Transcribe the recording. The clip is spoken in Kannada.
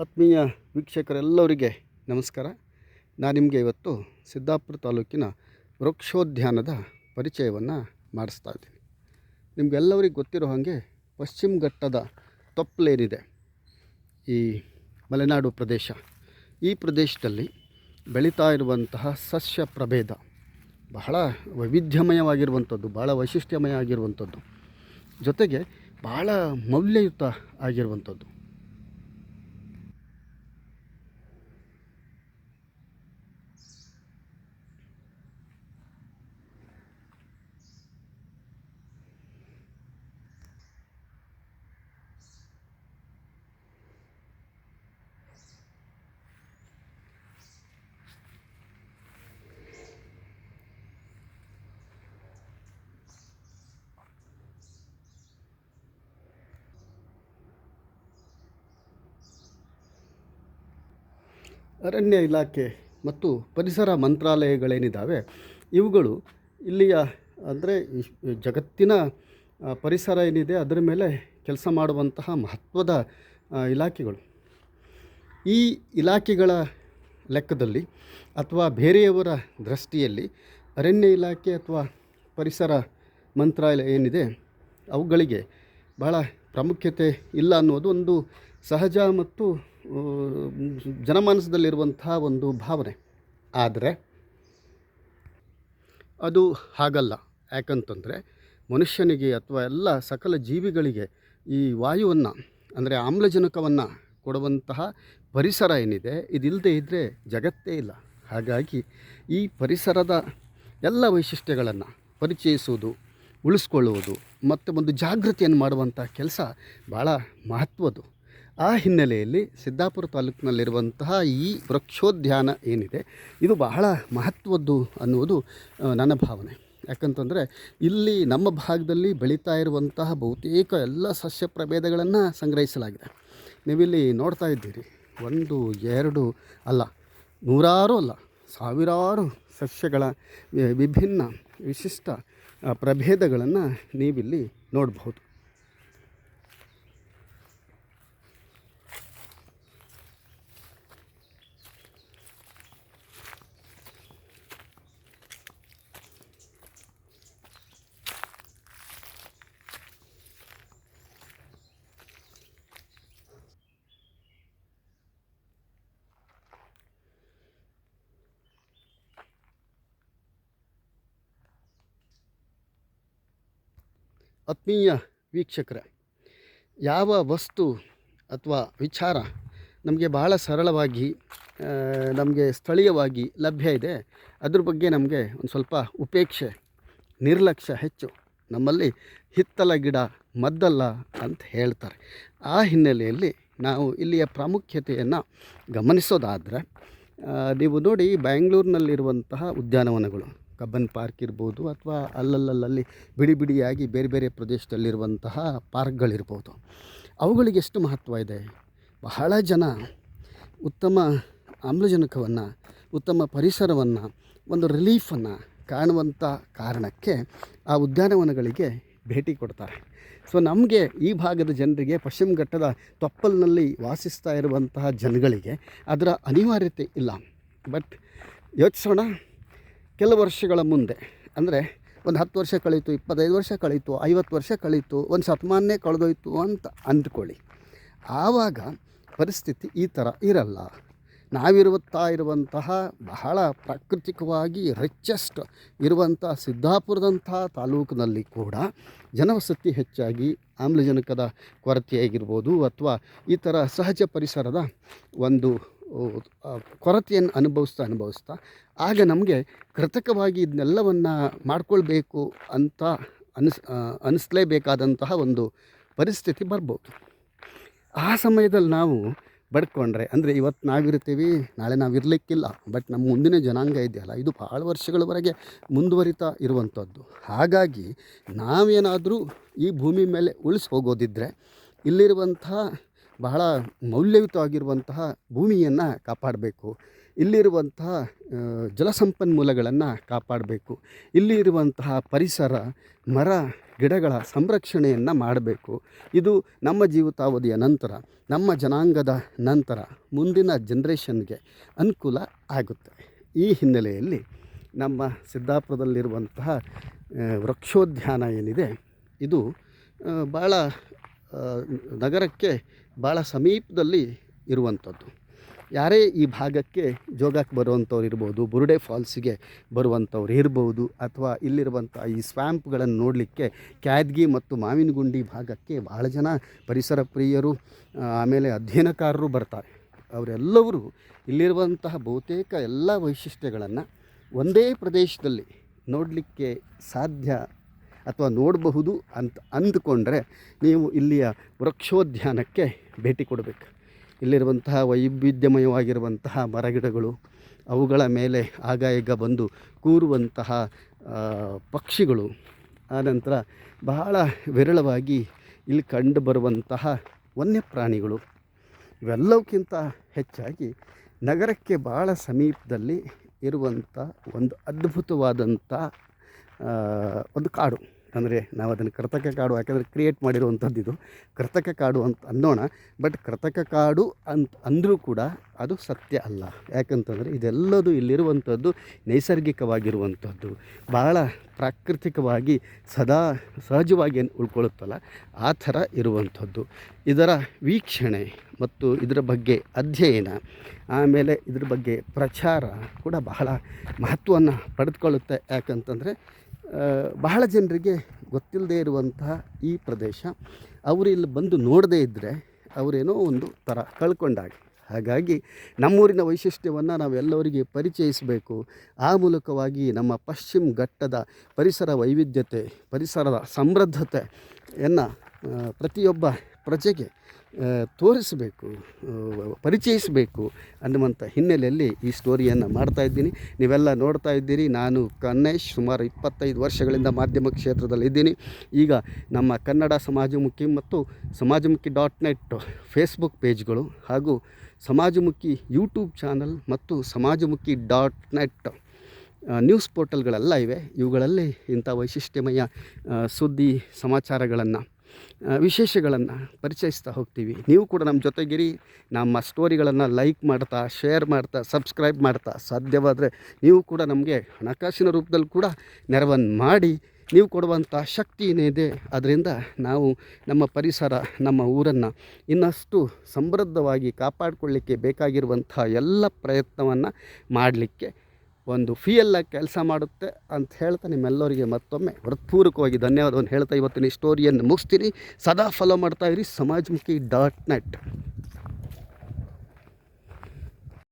ಆತ್ಮೀಯ ವೀಕ್ಷಕರೆಲ್ಲರಿಗೆ ನಮಸ್ಕಾರ. ನಾನು ನಿಮಗೆ ಇವತ್ತು ಸಿದ್ದಾಪುರ ತಾಲೂಕಿನ ವೃಕ್ಷೋದ್ಯಾನದ ಪರಿಚಯವನ್ನು ಮಾಡಿಸ್ತಾ ಇದ್ದೀನಿ. ನಿಮಗೆಲ್ಲರಿಗೆ ಗೊತ್ತಿರೋ ಹಾಗೆ ಪಶ್ಚಿಮ ಘಟ್ಟದ ತೊಪ್ಪಲೇನಿದೆ ಈ ಮಲೆನಾಡು ಪ್ರದೇಶ. ಈ ಪ್ರದೇಶದಲ್ಲಿ ಬೆಳೀತಾ ಇರುವಂತಹ ಸಸ್ಯ ಪ್ರಭೇದ ಬಹಳ ವೈವಿಧ್ಯಮಯವಾಗಿರುವಂಥದ್ದು, ಬಹಳ ವೈಶಿಷ್ಟ್ಯಮಯ ಆಗಿರುವಂಥದ್ದು, ಜೊತೆಗೆ ಭಾಳ ಮೌಲ್ಯಯುತ ಆಗಿರುವಂಥದ್ದು. ಅರಣ್ಯ ಇಲಾಖೆ ಮತ್ತು ಪರಿಸರ ಮಂತ್ರಾಲಯಗಳೇನಿದ್ದಾವೆ, ಇವುಗಳು ಇಲ್ಲಿಯ ಅಂದರೆ ಜಗತ್ತಿನ ಪರಿಸರ ಏನಿದೆ ಅದರ ಮೇಲೆ ಕೆಲಸ ಮಾಡುವಂತಹ ಮಹತ್ವದ ಇಲಾಖೆಗಳು. ಈ ಇಲಾಖೆಗಳ ಲೆಕ್ಕದಲ್ಲಿ ಅಥವಾ ಬೇರೆಯವರ ದೃಷ್ಟಿಯಲ್ಲಿ ಅರಣ್ಯ ಇಲಾಖೆ ಅಥವಾ ಪರಿಸರ ಮಂತ್ರಾಲಯ ಏನಿದೆ, ಅವುಗಳಿಗೆ ಭಾಳ ಪ್ರಾಮುಖ್ಯತೆ ಇಲ್ಲ ಅನ್ನೋದು ಒಂದು ಸಹಜ ಮತ್ತು ಆ, ಜನಮಾನಸದಲ್ಲಿರುವಂತಹ ಒಂದು ಭಾವನೆ. ಆದರೆ ಅದು ಹಾಗಲ್ಲ. ಯಾಕಂತಂದರೆ ಮನುಷ್ಯನಿಗೆ ಅಥವಾ ಎಲ್ಲ ಸಕಲ ಜೀವಿಗಳಿಗೆ ಈ ವಾಯುವನ್ನು ಅಂದರೆ ಆಮ್ಲಜನಕವನ್ನು ಕೊಡುವಂತಹ ಪರಿಸರ ಏನಿದೆ ಇದಿಲ್ಲದೆ ಇದ್ದರೆ ಜಗತ್ತೇ ಇಲ್ಲ. ಹಾಗಾಗಿ ಈ ಪರಿಸರದ ಎಲ್ಲ ವೈಶಿಷ್ಟ್ಯಗಳನ್ನು ಪರಿಚಯಿಸುವುದು ಉಳಿಸ್ಕೊಳ್ಳುವುದು ಮತ್ತು ಒಂದು ಜಾಗೃತಿಯನ್ನು ಮಾಡುವಂಥ ಕೆಲಸ ಭಾಳ ಮಹತ್ವದ್ದು. ಆ ಹಿನ್ನೆಲೆಯಲ್ಲಿ ಸಿದ್ದಾಪುರ ತಾಲೂಕಿನಲ್ಲಿರುವಂತಹ ಈ ವೃಕ್ಷೋದ್ಯಾನ ಏನಿದೆ, ಇದು ಬಹಳ ಮಹತ್ವದ್ದು ಅನ್ನುವುದು ನನ್ನ ಭಾವನೆ. ಯಾಕಂತಂದರೆ ಇಲ್ಲಿ ನಮ್ಮ ಭಾಗದಲ್ಲಿ ಬೆಳೀತಾ ಇರುವಂತಹ ಬಹುತೇಕ ಎಲ್ಲ ಸಸ್ಯ ಪ್ರಭೇದಗಳನ್ನು ಸಂಗ್ರಹಿಸಲಾಗಿದೆ. ನೀವಿಲ್ಲಿ ನೋಡ್ತಾ ಇದ್ದೀರಿ, ಒಂದು, ಎರಡು ಅಲ್ಲ, ನೂರಾರು ಅಲ್ಲ, ಸಾವಿರಾರು ಸಸ್ಯಗಳ ವಿಭಿನ್ನ ವಿಶಿಷ್ಟ ಪ್ರಭೇದಗಳನ್ನು ನೀವಿಲ್ಲಿ ನೋಡಬಹುದು. ಆತ್ಮೀಯ ವೀಕ್ಷಕರ, ಯಾವ ವಸ್ತು ಅಥವಾ ವಿಚಾರ ನಮಗೆ ಭಾಳ ಸರಳವಾಗಿ ನಮಗೆ ಸ್ಥಳೀಯವಾಗಿ ಲಭ್ಯ ಇದೆ, ಅದ್ರ ಬಗ್ಗೆ ನಮಗೆ ಒಂದು ಸ್ವಲ್ಪ ಉಪೇಕ್ಷೆ, ನಿರ್ಲಕ್ಷ್ಯ ಹೆಚ್ಚು. ನಮ್ಮಲ್ಲಿ ಹಿತ್ತಲ ಗಿಡ ಮದ್ದಲ್ಲ ಅಂತ ಹೇಳ್ತಾರೆ. ಆ ಹಿನ್ನೆಲೆಯಲ್ಲಿ ನಾವು ಇಲ್ಲಿಯ ಪ್ರಾಮುಖ್ಯತೆಯನ್ನು ಗಮನಿಸೋದಾದರೆ ನೀವು ನೋಡಿ ಬ್ಯಾಂಗ್ಳೂರಿನಲ್ಲಿರುವಂತಹ ಉದ್ಯಾನವನಗಳು. ಕಬ್ಬನ್ ಪಾರ್ಕ್ ಇರ್ಬೋದು ಅಥವಾ ಅಲ್ಲಲ್ಲಲ್ಲಿ ಬಿಡಿ ಬಿಡಿಯಾಗಿ ಬೇರೆ ಬೇರೆ ಪ್ರದೇಶದಲ್ಲಿರುವಂತಹ ಪಾರ್ಕ್ಗಳಿರ್ಬೋದು. ಅವುಗಳಿಗೆ ಎಷ್ಟು ಮಹತ್ವ ಇದೆ? ಬಹಳ ಜನ ಉತ್ತಮ ಆಮ್ಲಜನಕವನ್ನು, ಉತ್ತಮ ಪರಿಸರವನ್ನು, ಒಂದು ರಿಲೀಫನ್ನು ಕಾಣುವಂಥ ಕಾರಣಕ್ಕೆ ಆ ಉದ್ಯಾನವನಗಳಿಗೆ ಭೇಟಿ ಕೊಡ್ತಾರೆ. ಸೊ, ನಮಗೆ ಈ ಭಾಗದ ಜನರಿಗೆ ಪಶ್ಚಿಮ ಘಟ್ಟದ ತೊಪ್ಪಲಿನಲ್ಲಿ ವಾಸಿಸ್ತಾ ಇರುವಂತಹ ಜನಗಳಿಗೆ ಅದರ ಅನಿವಾರ್ಯತೆ ಇಲ್ಲ. ಬಟ್ ಯೋಚಿಸೋಣ. ಕೆಲವು ವರ್ಷಗಳ ಮುಂದೆ, ಅಂದರೆ ಒಂದು ಹತ್ತು ವರ್ಷ ಕಳೀತು, ಇಪ್ಪತ್ತೈದು ವರ್ಷ ಕಳೀತು, ಐವತ್ತು ವರ್ಷ ಕಳೀತು, ಒಂದು ಶತಮಾನೇ ಕಳೆದೋಯ್ತು ಅಂತ ಅಂದ್ಕೊಳ್ಳಿ. ಆವಾಗ ಪರಿಸ್ಥಿತಿ ಈ ಥರ ಇರಲ್ಲ. ನಾವಿರುತ್ತಾ ಇರುವಂತಹ ಬಹಳ ಪ್ರಾಕೃತಿಕವಾಗಿ ರಿಚೆಸ್ಟ್ ಇರುವಂಥ ಸಿದ್ದಾಪುರದಂಥ ತಾಲೂಕಿನಲ್ಲಿ ಕೂಡ ಜನವಸತಿ ಹೆಚ್ಚಾಗಿ ಆಮ್ಲಜನಕದ ಕೊರತೆಯಾಗಿರ್ಬೋದು ಅಥವಾ ಈ ಥರ ಸಹಜ ಪರಿಸರದ ಒಂದು ಕೊರತೆಯನ್ನು ಅನುಭವಿಸ್ತಾ ಅನುಭವಿಸ್ತಾ, ಆಗ ನಮಗೆ ಕೃತಕವಾಗಿ ಇದನ್ನೆಲ್ಲವನ್ನು ಮಾಡ್ಕೊಳ್ಬೇಕು ಅಂತ ಅನಿಸ್ ಅನಿಸ್ಲೇಬೇಕಾದಂತಹ ಒಂದು ಪರಿಸ್ಥಿತಿ ಬರ್ಬೋದು. ಆ ಸಮಯದಲ್ಲಿ ನಾವು ಬಡ್ಕೊಂಡ್ರೆ, ಅಂದರೆ ಇವತ್ತು ನಾವಿರ್ತೀವಿ ನಾಳೆ ನಾವು ಇರಲಿಕ್ಕಿಲ್ಲ ಬಟ್ ನಮ್ಮ ಮುಂದಿನ ಜನಾಂಗ ಇದೆಯಲ್ಲ, ಇದು ಭಾಳ ವರ್ಷಗಳವರೆಗೆ ಮುಂದುವರಿತಾ ಇರುವಂಥದ್ದು. ಹಾಗಾಗಿ ನಾವೇನಾದರೂ ಈ ಭೂಮಿ ಮೇಲೆ ಉಳಿಸಿ ಹೋಗೋದಿದ್ದರೆ ಇಲ್ಲಿರುವಂತಹ ಬಹಳ ಮೌಲ್ಯಯುತವಾಗಿರುವಂತಹ ಭೂಮಿಯನ್ನು ಕಾಪಾಡಬೇಕು. ಇಲ್ಲಿರುವಂತಹ ಜಲಸಂಪನ್ಮೂಲಗಳನ್ನು ಕಾಪಾಡಬೇಕು. ಇಲ್ಲಿರುವಂತಹ ಪರಿಸರ, ಮರ, ಗಿಡಗಳ ಸಂರಕ್ಷಣೆಯನ್ನು ಮಾಡಬೇಕು. ಇದು ನಮ್ಮ ಜೀವಿತಾವಧಿಯ ನಂತರ, ನಮ್ಮ ಜನಾಂಗದ ನಂತರ ಮುಂದಿನ ಜನ್ರೇಷನ್ಗೆ ಅನುಕೂಲ ಆಗುತ್ತೆ. ಈ ಹಿನ್ನೆಲೆಯಲ್ಲಿ ನಮ್ಮ ಸಿದ್ದಾಪುರದಲ್ಲಿರುವಂತಹ ವೃಕ್ಷೋದ್ಯಾನ ಏನಿದೆ, ಇದು ಭಾಳ ನಗರಕ್ಕೆ ಭಾಳ ಸಮೀಪದಲ್ಲಿ ಇರುವಂಥದ್ದು. ಯಾರೇ ಈ ಭಾಗಕ್ಕೆ ಜೋಗಕ್ಕೆ ಬರುವಂಥವ್ರು ಇರ್ಬೋದು, ಬುರುಡೆ ಫಾಲ್ಸಿಗೆ ಬರುವಂಥವ್ರು ಇರ್ಬೋದು, ಅಥವಾ ಇಲ್ಲಿರುವಂಥ ಈ ಸ್ವ್ಯಾಂಪ್ಗಳನ್ನು ನೋಡಲಿಕ್ಕೆ ಕ್ಯಾದ್ಗಿ ಮತ್ತು ಮಾವಿನಗುಂಡಿ ಭಾಗಕ್ಕೆ ಭಾಳ ಜನ ಪರಿಸರ ಪ್ರಿಯರು ಆಮೇಲೆ ಅಧ್ಯಯನಕಾರರು ಬರ್ತಾರೆ. ಅವರೆಲ್ಲವರು ಇಲ್ಲಿರುವಂತಹ ಬಹುತೇಕ ಎಲ್ಲ ವೈಶಿಷ್ಟ್ಯಗಳನ್ನು ಒಂದೇ ಪ್ರದೇಶದಲ್ಲಿ ನೋಡಲಿಕ್ಕೆ ಸಾಧ್ಯ ಅಥವಾ ನೋಡಬಹುದು ಅಂತ ಅಂದುಕೊಂಡ್ರೆ ನೀವು ಇಲ್ಲಿಯ ವೃಕ್ಷೋದ್ಯಾನಕ್ಕೆ ಭೇಟಿ ಕೊಡಬೇಕು. ಇಲ್ಲಿರುವಂತಹ ವೈವಿಧ್ಯಮಯವಾಗಿರುವಂತಹ ಮರಗಿಡಗಳು, ಅವುಗಳ ಮೇಲೆ ಆಗ ಬಂದು ಕೂರುವಂತಹ ಪಕ್ಷಿಗಳು, ಆನಂತರ ಬಹಳ ವಿರಳವಾಗಿ ಇಲ್ಲಿ ಕಂಡು ಬರುವಂತಹ ವನ್ಯಪ್ರಾಣಿಗಳು, ಇವೆಲ್ಲವಕ್ಕಿಂತ ಹೆಚ್ಚಾಗಿ ನಗರಕ್ಕೆ ಭಾಳ ಸಮೀಪದಲ್ಲಿ ಇರುವಂಥ ಒಂದು ಅದ್ಭುತವಾದಂಥ ಒಂದು ಕಾಡು. ಅಂದರೆ ನಾವು ಅದನ್ನು ಕೃತಕ ಕಾಡು ಯಾಕಂದರೆ ಕ್ರಿಯೇಟ್ ಮಾಡಿರುವಂಥದ್ದು ಇದು. ಕೃತಕ ಕಾಡು ಅಂತ ಅನ್ನೋಣ ಬಟ್ ಕೃತಕ ಕಾಡು ಅಂತ ಅಂದರೂ ಕೂಡ ಅದು ಸತ್ಯ ಅಲ್ಲ. ಯಾಕಂತಂದರೆ ಇದೆಲ್ಲದೂ ಇಲ್ಲಿರುವಂಥದ್ದು ನೈಸರ್ಗಿಕವಾಗಿರುವಂಥದ್ದು. ಬಹಳ ಪ್ರಾಕೃತಿಕವಾಗಿ ಸದಾ ಸಹಜವಾಗಿ ಉಳ್ಕೊಳ್ಳುತ್ತಲ್ಲ ಆ ಥರ ಇರುವಂಥದ್ದು. ಇದರ ವೀಕ್ಷಣೆ ಮತ್ತು ಇದರ ಬಗ್ಗೆ ಅಧ್ಯಯನ, ಆಮೇಲೆ ಇದ್ರ ಬಗ್ಗೆ ಪ್ರಚಾರ ಕೂಡ ಬಹಳ ಮಹತ್ವವನ್ನು ಪಡೆದುಕೊಳ್ಳುತ್ತೆ. ಯಾಕಂತಂದರೆ ಬಹಳ ಜನರಿಗೆ ಗೊತ್ತಿಲ್ಲದೆ ಇರುವಂತಹ ಈ ಪ್ರದೇಶ. ಅವರು ಇಲ್ಲಿ ಬಂದು ನೋಡದೇ ಇದ್ದರೆ ಅವರೇನೋ ಒಂದು ಥರ ಕಳ್ಕೊಂಡಾಗ. ಹಾಗಾಗಿ ನಮ್ಮೂರಿನ ವೈಶಿಷ್ಟ್ಯವನ್ನು ನಾವೆಲ್ಲವರಿಗೆ ಪರಿಚಯಿಸಬೇಕು. ಆ ಮೂಲಕವಾಗಿ ನಮ್ಮ ಪಶ್ಚಿಮ ಘಟ್ಟದ ಪರಿಸರ ವೈವಿಧ್ಯತೆ, ಪರಿಸರದ ಸಮೃದ್ಧತೆಯನ್ನು ಪ್ರತಿಯೊಬ್ಬ ಪ್ರಜೆಗೆ ತೋರಿಸಬೇಕು ಪರಿಚಯಿಸಬೇಕು ಅನ್ನುವಂಥ ಹಿನ್ನೆಲೆಯಲ್ಲಿ ಈ ಸ್ಟೋರಿಯನ್ನು ಮಾಡ್ತಾ ಇದ್ದೀನಿ. ನೀವೆಲ್ಲ ನೋಡ್ತಾ ಇದ್ದೀರಿ, ನಾನು ಕನ್ನೇಶ್, ಸುಮಾರು ಇಪ್ಪತ್ತೈದು ವರ್ಷಗಳಿಂದ ಮಾಧ್ಯಮ ಕ್ಷೇತ್ರದಲ್ಲಿ ಇದ್ದೀನಿ. ಈಗ ನಮ್ಮ ಕನ್ನಡ ಸಮಾಜಮುಖಿ ಮತ್ತು ಸಮಾಜಮುಖಿ ಡಾಟ್ ನೆಟ್ ಫೇಸ್ಬುಕ್ ಪೇಜ್ಗಳು ಹಾಗೂ ಸಮಾಜಮುಖಿ ಯೂಟ್ಯೂಬ್ ಚಾನಲ್ ಮತ್ತು ಸಮಾಜಮುಖಿ ಡಾಟ್ ನೆಟ್ ನ್ಯೂಸ್ ಪೋರ್ಟಲ್ಗಳೆಲ್ಲ ಇವೆ. ಇವುಗಳಲ್ಲಿ ಇಂಥ ವೈಶಿಷ್ಟ್ಯಮಯ ಸುದ್ದಿ ಸಮಾಚಾರಗಳನ್ನು ವಿಶೇಷಗಳನ್ನು ಪರಿಚಯಿಸ್ತಾ ಹೋಗ್ತೀವಿ. ನೀವು ಕೂಡ ನಮ್ಮ ಜೊತೆಗಿರಿ. ನಮ್ಮ ಸ್ಟೋರಿಗಳನ್ನು ಲೈಕ್ ಮಾಡ್ತಾ, ಶೇರ್ ಮಾಡ್ತಾ, ಸಬ್ಸ್ಕ್ರೈಬ್ ಮಾಡ್ತಾ ಸಾಧ್ಯವಾದರೆ ನೀವು ಕೂಡ ನಮಗೆ ಹಣಕಾಸಿನ ರೂಪದಲ್ಲಿ ಕೂಡ ನೆರವನ್ನು ಮಾಡಿ, ನೀವು ಕೊಡುವಂಥ ಶಕ್ತಿ ಏನಿದೆ ಅದರಿಂದ ನಾವು ನಮ್ಮ ಪರಿಸರ, ನಮ್ಮ ಊರನ್ನು ಇನ್ನಷ್ಟು ಸಮೃದ್ಧವಾಗಿ ಕಾಪಾಡಿಕೊಳ್ಳಿಕ್ಕೆ ಬೇಕಾಗಿರುವಂಥ ಎಲ್ಲ ಪ್ರಯತ್ನವನ್ನು ಮಾಡಲಿಕ್ಕೆ ಒಂದು ಫಿಯಲ್ಲಾಗಿ ಕೆಲಸ ಮಾಡುತ್ತೆ ಅಂತ ಹೇಳ್ತಾ ನಿಮ್ಮೆಲ್ಲರಿಗೆ ಮತ್ತೊಮ್ಮೆ ಹೃತ್ಪೂರ್ವಕವಾಗಿ ಧನ್ಯವಾದವನ್ನು ಹೇಳ್ತಾ ಇವತ್ತಿನ ಸ್ಟೋರಿಯನ್ನು ಮುಗಿಸ್ತೀನಿ. ಸದಾ ಫಾಲೋ ಮಾಡ್ತಾ ಇರಿ. ಸಮಾಜಮುಖಿ ಡಾಟ್ ನೆಟ್